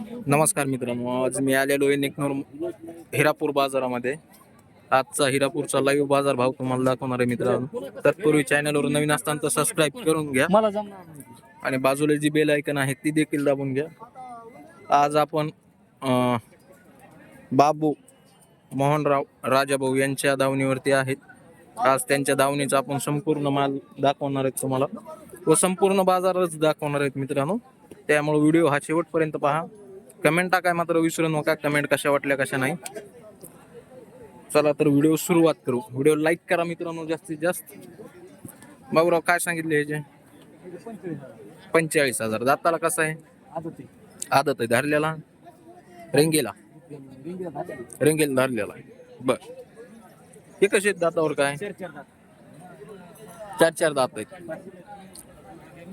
नमस्कार मित्रांनो आज मी आलेलो आहे नेकनूर हिरापूर बाजारामध्ये. आजचा हिरापूरचा लाईव्ह बाजार भाव तुम्हाला दाखवणार आहे मित्रांनो. तत्पूर्वी चॅनलवर नवीन असताना तर सबस्क्राईब करून घ्या. आणि बाजूला जी बेल ऐकन आहे ती देखील दाबून घ्या. आज आपण बाबू मोहनराव राजाभाऊ यांच्या दावणीवरती आहेत. आज त्यांच्या दावणीचा आपण संपूर्ण माल दाखवणार आहेत तुम्हाला. व संपूर्ण बाजारच दाखवणार आहेत मित्रांनो. त्यामुळे व्हिडिओ हा शेवटपर्यंत पहा. कमेंट टाकाय मात्र विसरू नका. कमेंट कशा वाटल्या कशा नाही. चला तर व्हिडिओ सुरुवात करू. व्हिडिओ लाईक करा मित्रांनो जास्तीत जास्त. बाबूराव काय सांगितले ह्याचे पंचेचाळीस हजार. दाताला कसं आहे? आदत आहे. धरलेला? रेंगेला? रेंगेला धरलेला बर. हे कसे आहेत दातावर काय? चार चार दात आहेत.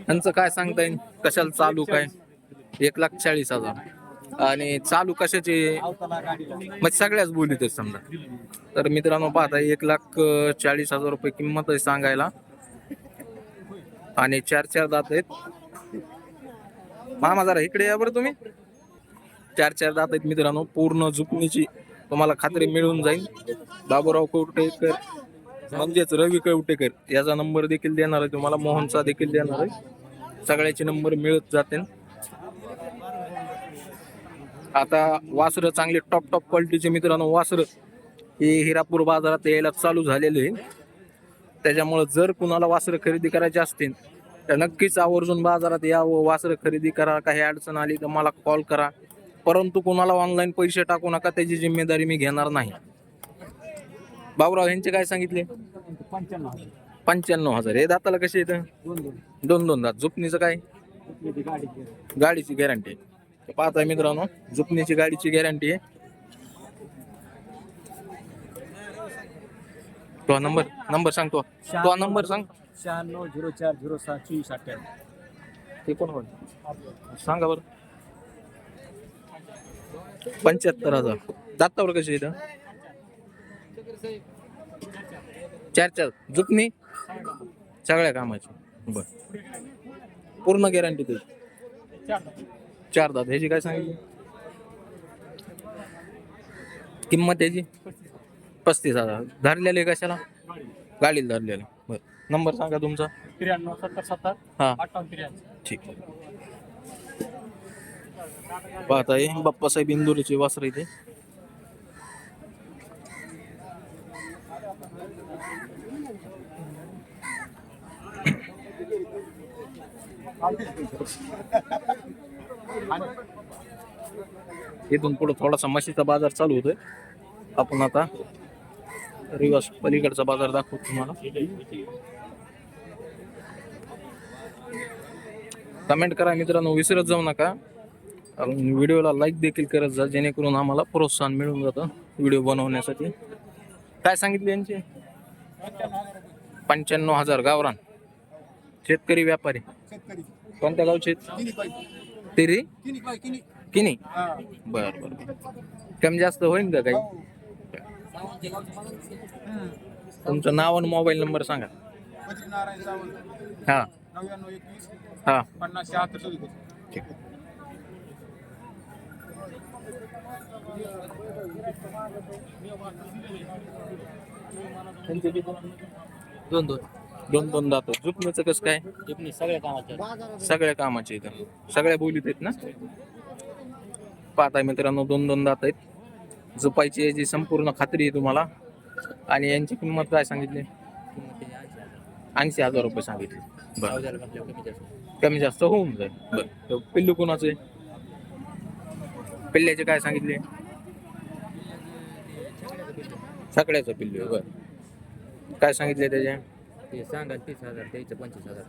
त्यांचं काय सांगता येईल? कशाला चालू काय? एक लाख चाळीस हजार. आणि चालू कशाचे? मग सगळ्याच बोलीत आहेत समजा. तर मित्रांनो पाहता एक लाख चाळीस हजार रुपये किंमत आहे सांगायला. आणि चार चार दात आहेत. मामा जरा इकडे या बरं तुम्ही. चार चार दात आहेत मित्रांनो. पूर्ण झुकणीची तुम्हाला खात्री मिळून जाईल. बाबूराव कवटेकर म्हणजेच रवी कवटेकर याचा नंबर देखील देणार आहे तुम्हाला. मोहनचा देखील देणार आहे. सगळ्याचे नंबर मिळत जातील. आता वासरं चांगले टॉप टॉप क्वालिटीचे मित्रांनो वासरं हे हिरापूर बाजारात यायला चालू झालेले आहे. त्याच्यामुळं जर कुणाला वासरं खरेदी करायची असतील तर नक्कीच आवर्जून बाजारात यावं. वासरं खरेदी करा काही अडचण आली तर मला कॉल करा. परंतु कुणाला ऑनलाईन पैसे टाकू नका त्याची जिम्मेदारी मी घेणार नाही. बाबूराव यांचे काय सांगितले? पंच्याण्णव हजार. हे दाताला कसे येतं दोन दोन. दात. झुपणीचं काय. गाडीची गॅरंटी आहे पाहताय मित्रांनो झुपणीची गाडीची गॅरंटी आहे. तो नंबर नंबर सांगतो तो. नंबर सांग. शहाण्णव झिरो चार झिरो सहा चोवीस अठ्ठ्याण्णव. ते कोण होतं? सांगा बरं. पंच्याहत्तर हजार. दातावर कशी येतं चार चार. जुपणी सगळ्या कामाची. बर. पूर्ण गॅरंटी तुझी चार दात ह्याची काय सांगितली? किंमत याची पस्तीस हजार. धरलेले कशाला? गाडीला धरलेले. बर. नंबर सांगा तुमचा. त्र्याण्णव सत्तर सत्तर हा. अठ्ठावन्न त्र्याऐंशी. ठीक पाहताय बाप्पासाहेब इंदोरीचे वासर इथे इथून पुढे थोडासा म्हशीचा बाजार चालू होतोय. आपण आता रिवर्स पलीकडचा बाजार दाखवतो तुम्हाला. कमेंट करा मित्रांनो विसरत जाऊ नका. व्हिडिओला लाईक देखील करत जा जेणेकरून आम्हाला प्रोत्साहन मिळून जातं व्हिडिओ बनवण्यासाठी. काय सांगितले यांचे? पंच्याण्णव हजार गावरान. शेतकरी व्यापारी. कोणत्या गावचे तिरी? किनी. बर बर. कमी जास्त होईल का काही? तुमचं नाव आणि मोबाईल नंबर सांगा. हा. हा. पन्नास शहात्तर चौतीस ठीक. दोन दोन. दोन दोन दात झुपण्याचं कसं काय? सगळ्या कामाच्या सगळ्या कामाचे इथं. सगळ्या बोलीत आहेत ना? पाहताय मित्रांनो दोन दोन दात आहेत. झुपायची याची संपूर्ण खात्री आहे तुम्हाला. आणि यांची किंमत काय सांगितली? ऐंशी हजार रुपये सांगितली. बरं. कमी जास्त. होऊन जाईल. बरं. पिल्लू कोणाचे पिल्ल्याचे काय सांगितले? सगळ्याचं पिल्लू बरं. काय सांगितले त्याचे? ते सांगा तीस हजार द्यायचं पंचवीस हजार.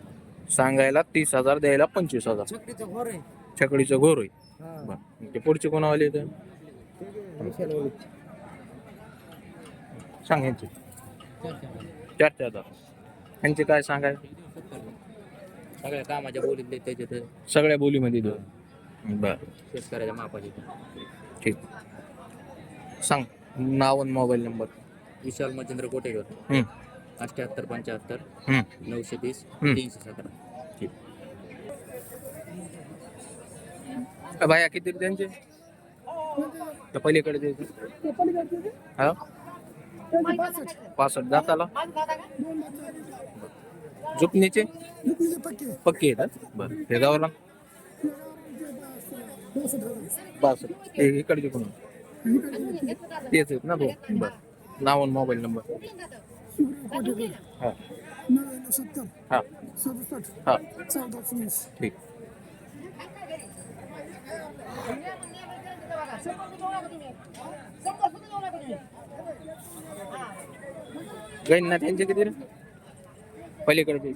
सांगायला तीस हजार द्यायला पंचवीस हजार. छकडीचं घर आहे. छकडीचं घोर आहे. बरं. ते पुढचे कोणावाले तर सांग यांचे. चार चार हजार. यांचे काय सांगाय? सगळ्या कामाच्या बोलीतले त्याचे सगळ्या बोलीमध्ये दोन बरं. शेतकऱ्याच्या मापाचे. ठीक. सांग. नाव आणि मोबाईल नंबर. विशाल मच्छिंद्र कोटेकर. हम्म, अठ्याहत्तर पंच्याहत्तर नऊशे तीस. तीनशे सतरा. बाया किती त्यांचे? त्या पलीकडे द्यायचे हा? पासष्ट दाताला जुपणीचे पक्के आहेत बर. हे गावाला बासष्ट. हे इकडचे कोण? तेच आहेत ना दोन. बर. नाव आणि मोबाईल नंबर. हा. सत्तर हा. सदुसष्ट हा. चौदा चोवीस ठीक. गैन ना त्यांचे किती रे? पलीकडे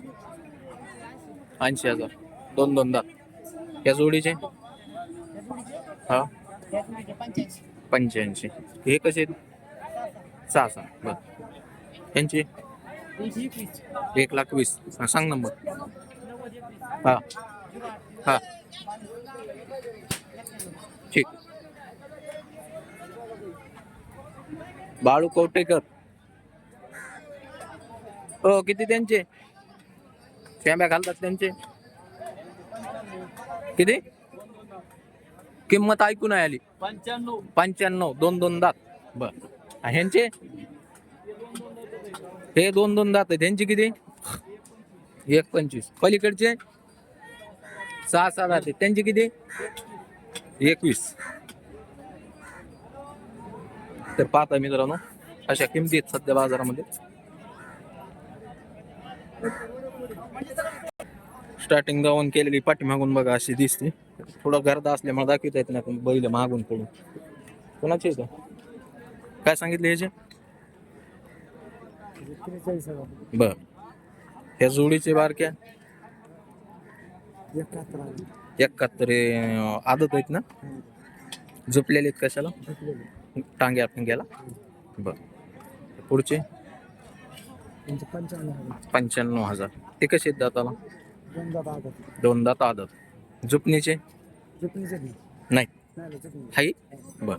ऐंशी हजार. दोन दोनदा. या जोडीचे? हा. पंच्याऐंशी. हे कसे सहा सहा. बरं. यांचे? एक लाख वीस. हा, सांग नंबर हा. हा. ठीक. बाळू कवटेकर हो किती त्यांचे? शेंब्या घालतात त्यांचे. किती? किंमत ऐकून आहे आली. पंच्याण्णव. पंच्याण्णव. दोन दोन दात. बर. ह्यांचे? हे दोन दोन दात आहे त्यांची किती? एक पंचवीस. पलीकडचे? सहा सहा दात आहेत. त्यांची किती? एकवीस. तर पाहता मित्रांनो अशा किमती आहेत सध्या बाजारामध्ये. स्टार्टिंग जाऊन केलेली पाठीमागून बघा अशी दिसते. थोडं गर्दा असल्यामुळे दाखवता येत नाही बैल मागून पडून. कोणाचे आहे काय सांगितले ह्याचे त्रेचाळीस हजार. बर. ह्या जोडीचे बारक्या एकाहत्तर हजार. एकाहत्तर हे, आदत आहेत ना? झोपलेले आहेत कशाला? टांग्या टांग्याला बर. पुढचे? त्यांचे पंच्याण्णव हजार. पंच्याण्णव हजार. ते कसे आहेत दाताला? दोन दात आदत. झुपणीचे? बी. नाही. नाही चटणी हाई? बर.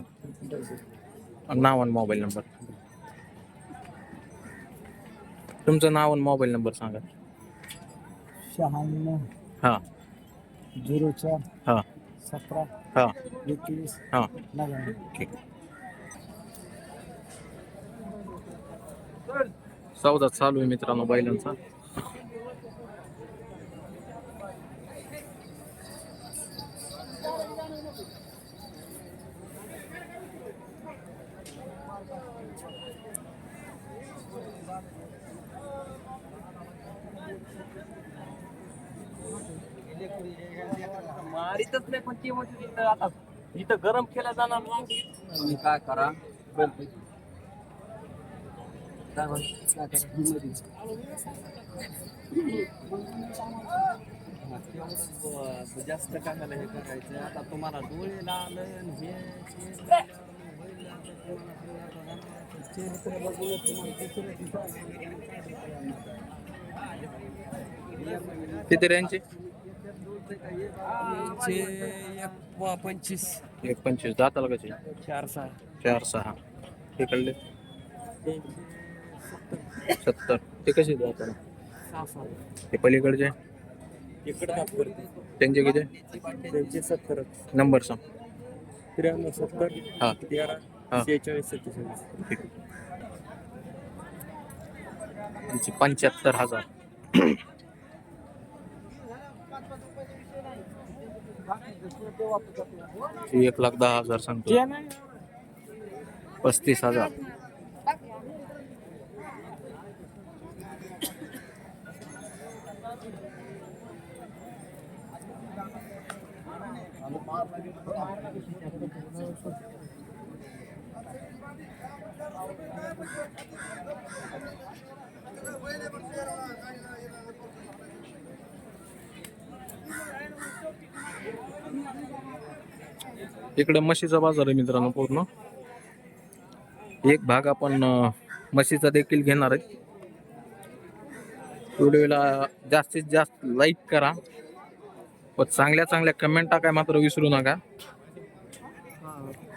नाव आणि मोबाईल नंबर. तुमचं नाव आणि मोबाईल नंबर सांगा. शहाण्णव हां. झिरो चार हां. सतरा हां. एकवीस हां. नव्याण्णव. ठीक. सौदा चालू आहे मित्रांनो बैलांचा. मारितच नाही पण ते म्हणते तिथं आता इथं गरम केला जाणार नाही तुम्ही काय करा? काय जास्त काय झालं हे करायचं आता तुम्हाला डोळे लाल हे ते. लावल्यावर तुम्हाला किती रेंजचे चे एक पंचवीस. एक पंचवीस. दाताला कसे चार सहा. चार सहा. हे कळले सत्तर. ते कसे दाताला? सहा सहा. ते पलीकडचे? इकडे करते त्यांचे किती? त्यांचे सत्तर. नंबर सांग. त्र्याण्णव सत्तर. हा. तेरा हा. शेहेचाळीस सत्तेचाळीस. ठीक. त्यांचे पंच्याहत्तर हजार. ते एक लाख दहा हज़ार सांगतो पस्तीस हज़ार. इकडे म्हशीचा बाजार आहे मित्रांनो पूर्ण. एक भाग आपण म्हशीचा देखील घेणार आहे. व्हिडिओला जास्तीत जास्त लाईक करा. व चांगल्या चांगल्या कमेंट टाकाय मात्र विसरू नका.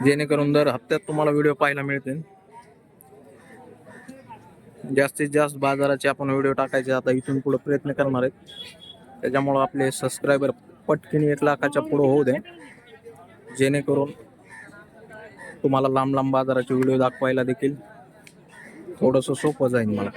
जेणेकरून दर हप्त्यात तुम्हाला व्हिडिओ पाहायला मिळतील. जास्तीत जास्त बाजाराचे आपण व्हिडिओ टाकायचे. आता इथून पुढे प्रयत्न करणार आहेत. त्याच्यामुळं आपले सबस्क्रायबर पटकिनी एक लाखाच्या पुढे होऊ दे. जेणेकरून तुम्हाला लांब लांब बाजाराचे व्हिडिओ दाखवायला देखील थोडंसं सोपं जाईल मला.